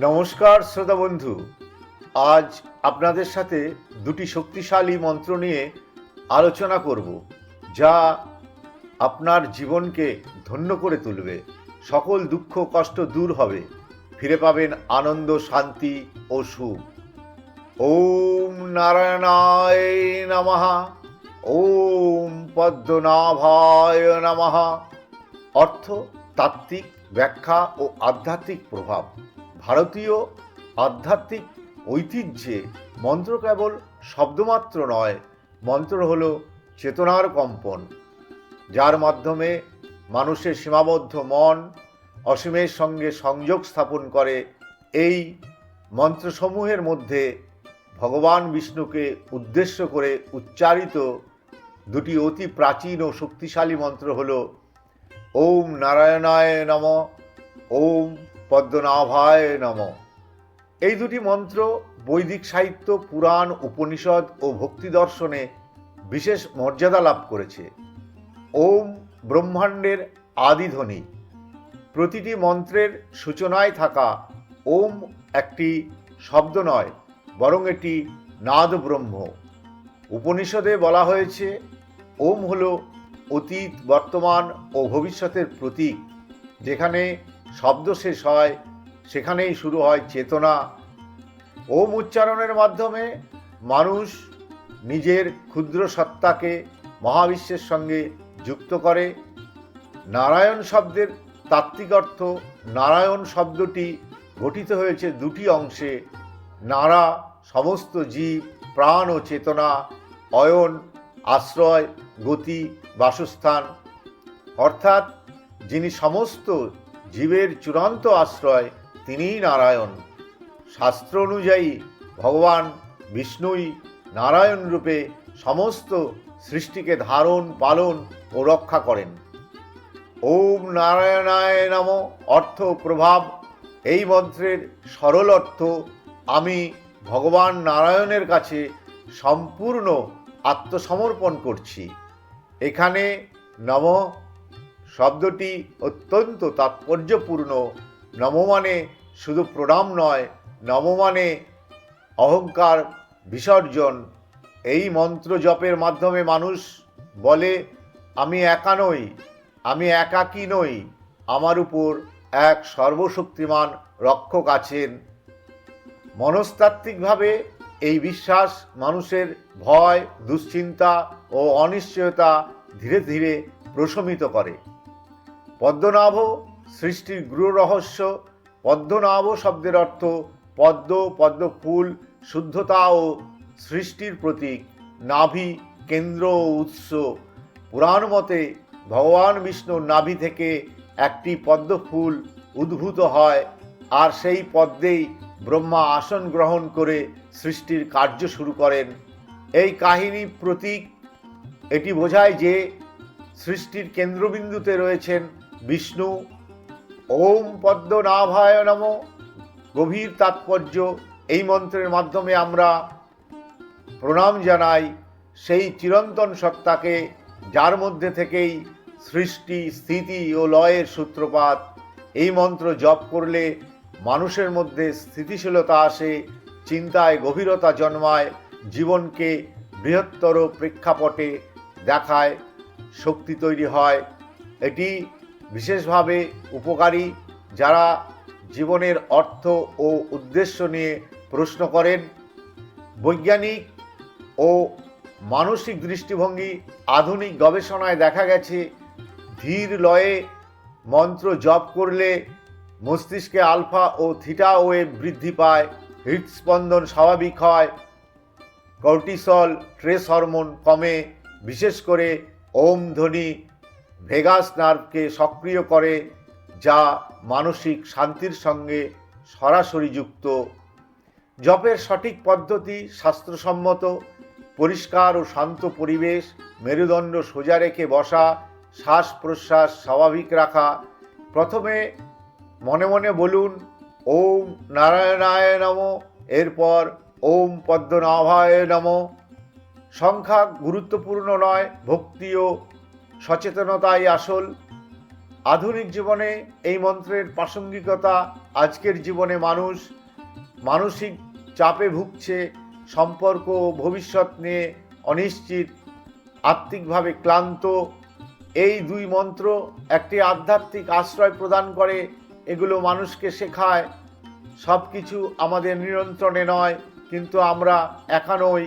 নমস্কার, শ্রোতা বন্ধু। আজ আপনাদের সাথে দুটি শক্তিশালী মন্ত্র নিয়ে আলোচনা করব, যা আপনার জীবনকে ধন্য করে তুলবে। সকল দুঃখ, কষ্ট দূর হবে। ফিরে পাবেন আনন্দ, শান্তি ও সুখ। ওম নারায়ণায় নমঃ। ওম পদ্মনাভায় নমঃ। অর্থ, তাত্ত্বিক ব্যাখ্যা ও আধ্যাত্মিক প্রভাব। ভারতীয় আধ্যাত্মিক ঐতিহ্যে মন্ত্র কেবল শব্দমাত্র নয়, মন্ত্র হল চেতনার কম্পন। যার মাধ্যমে মানুষের সীমাবদ্ধ মন অসীমের সঙ্গে সংযোগ স্থাপন করে, এই মন্ত্রসমূহের মধ্যে ভগবান বিষ্ণুকে উদ্দেশ্য করে উচ্চারিত দুটি অতি প্রাচীন ও শক্তিশালী মন্ত্র হল, ওম নারায়ণায় নম, ওম পদ্মনাভায় নম। এই দুটি মন্ত্র, বৈদিক সাহিত্য, পুরাণ, উপনিষদ ও ভক্তি দর্শনে বিশেষ মর্যাদা লাভ করেছে। ওম ব্রহ্মাণ্ডের আদিধ্বনি। প্রতিটি মন্ত্রের সূচনায় থাকা ওম একটি শব্দ নয়, বরং এটি নাদ ব্রহ্ম উপনিষদে বলা হয়েছে, ওম হল অতীত, বর্তমান ও ভবিষ্যতের প্রতীক, যেখানে শব্দ শেষ হয়, সেখানেই শুরু হয় চেতনা। ওম উচ্চারণের মাধ্যমে মানুষ নিজের ক্ষুদ্র সত্তাকে মহাবিশ্বের সঙ্গে যুক্ত করে। নারায়ণ শব্দের তাত্ত্বিক অর্থ, নারায়ণ শব্দটি গঠিত হয়েছে দুটি অংশে, নারা সমস্ত জীব, প্রাণ ও চেতনা, অয়ন, আশ্রয়, গতি, বাসস্থান। অর্থাৎ যিনি সমস্ত জীবের চূড়ান্ত আশ্রয় তিনিই নারায়ণ। শাস্ত্র অনুযায়ী ভগবান বিষ্ণুই নারায়ণ রূপে সমস্ত সৃষ্টিকে ধারণ, পালন ও রক্ষা করেন। ওম নারায়ণায় নাম অর্থ প্রভাব। এই মন্ত্রের সরল অর্থ, আমি ভগবান নারায়ণের কাছে সম্পূর্ণ আত্মসমর্পণ করছি। এখানে নম শব্দটি অত্যন্ত তাৎপর্যপূর্ণ। নম মানে শুধু প্রণাম নয় নম মানে অহংকার বিসর্জন। এই মন্ত্র জপের মাধ্যমে মানুষ বলে, আমি একা নই, আমি একাকী নই, আমার উপর এক সর্বশক্তিমান রক্ষক আছেন। মনস্তাত্ত্বিকভাবে এই বিশ্বাস মানুষের ভয়, দুশ্চিন্তা ও অনিশ্চয়তা ধীরে ধীরে প্রশমিত করে। পদ্মনাভ, সৃষ্টির গৃহ রহস্য, পদ্মনাভ শব্দের অর্থ পদ্ম পদ্ম ফুল শুদ্ধতা ও সৃষ্টির প্রতীক, নাভি, কেন্দ্র ও উৎস। পুরাণ মতে ভগবান বিষ্ণুর নাভি থেকে একটি পদ্ম ফুল উদ্ভূত হয় আর সেই পদ্মেই ব্রহ্মা আসন গ্রহণ করে সৃষ্টির কার্য শুরু করেন। এই কাহিনী প্রতীক, এটি বোঝায় যে সৃষ্টির কেন্দ্রবিন্দুতে রয়েছেন বিষ্ণু, ওম পদ্মনাভায় নম। গভীর তাৎপর্য, এই মন্ত্রের মাধ্যমে আমরা প্রণাম জানাই সেই চিরন্তন সত্তাকে, যার মধ্যে থেকেই সৃষ্টি, স্থিতি ও লয়ের সূত্রপাত। এই মন্ত্র জপ করলে মানুষের মধ্যে স্থিতিশীলতা আসে, চিন্তায় গভীরতা জন্মায়, জীবনকে বৃহত্তর প্রেক্ষাপটে দেখায়, শক্তি তৈরি হয়। এটি বিশেষভাবে উপকারী যারা জীবনের অর্থ ও উদ্দেশ্য নিয়ে প্রশ্ন করেন, বৈজ্ঞানিক ও মানসিক দৃষ্টিভঙ্গি আধুনিক গবেষণায় দেখা গেছে, ধীর লয়ে মন্ত্র জপ করলে মস্তিষ্কে আলফা ও থিটা ওয়েভ বৃদ্ধি পায় হৃদস্পন্দন স্বাভাবিক হয়, কর্টিসল, ট্রেস হরমোন কমে, বিশেষ করে ওম, ধ্বনি ভেগাস নার্ভকে সক্রিয় করে, যা মানসিক শান্তির সঙ্গে সরাসরি যুক্ত। জপের সঠিক পদ্ধতি শাস্ত্রসম্মত, পরিষ্কার ও শান্ত পরিবেশ, মেরুদণ্ড সোজা রেখে বসা শ্বাস প্রশ্বাস স্বাভাবিক রাখা। প্রথমে মনে মনে বলুন, ওম নারায়ণায় নম। এরপর, ওম পদ্মনাভায় নম। সংখ্যা গুরুত্বপূর্ণ নয়, ভক্তি ও সচেতনতাই আসল। আধুনিক জীবনে এই মন্ত্রের প্রাসঙ্গিকতা আজকের জীবনে মানুষ, মানসিক চাপে ভুগছে, সম্পর্ক ভবিষ্যৎ নিয়ে অনিশ্চিত, আত্মিকভাবে ক্লান্ত। এই দুই মন্ত্র একটি আধ্যাত্মিক আশ্রয় প্রদান করে, এগুলো মানুষকে শেখায়। সব কিছু আমাদের নিয়ন্ত্রণে নয়, কিন্তু আমরা একা নই।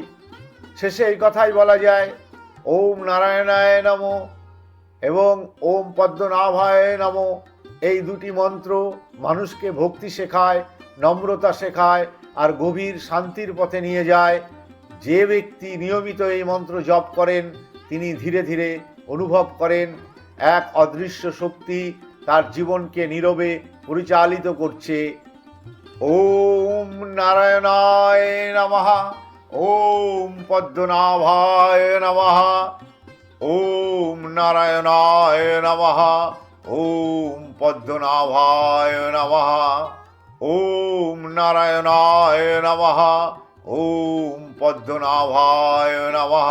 শেষে এই কথাই বলা যায়, ওম নারায়ণায় নম। এবং ওম পদ্মনাভায় নম। এই দুটি মন্ত্র মানুষকে ভক্তি শেখায়, নম্রতা শেখায় আর গভীর শান্তির পথে নিয়ে যায়। যে ব্যক্তি নিয়মিত এই মন্ত্র জপ করেন, তিনি ধীরে ধীরে অনুভব করেন এক অদৃশ্য শক্তি তার জীবনকে নীরবে পরিচালিত করছে। ওম নারায়ণায় নমঃ। ওম পদ্মনাভায় নমঃ। ওম নারায়ণায় নমঃ ওম পদ্মনাভায় নমঃ ওম নারায়ণায় নমঃ ওম পদ্মনাভায় নমঃ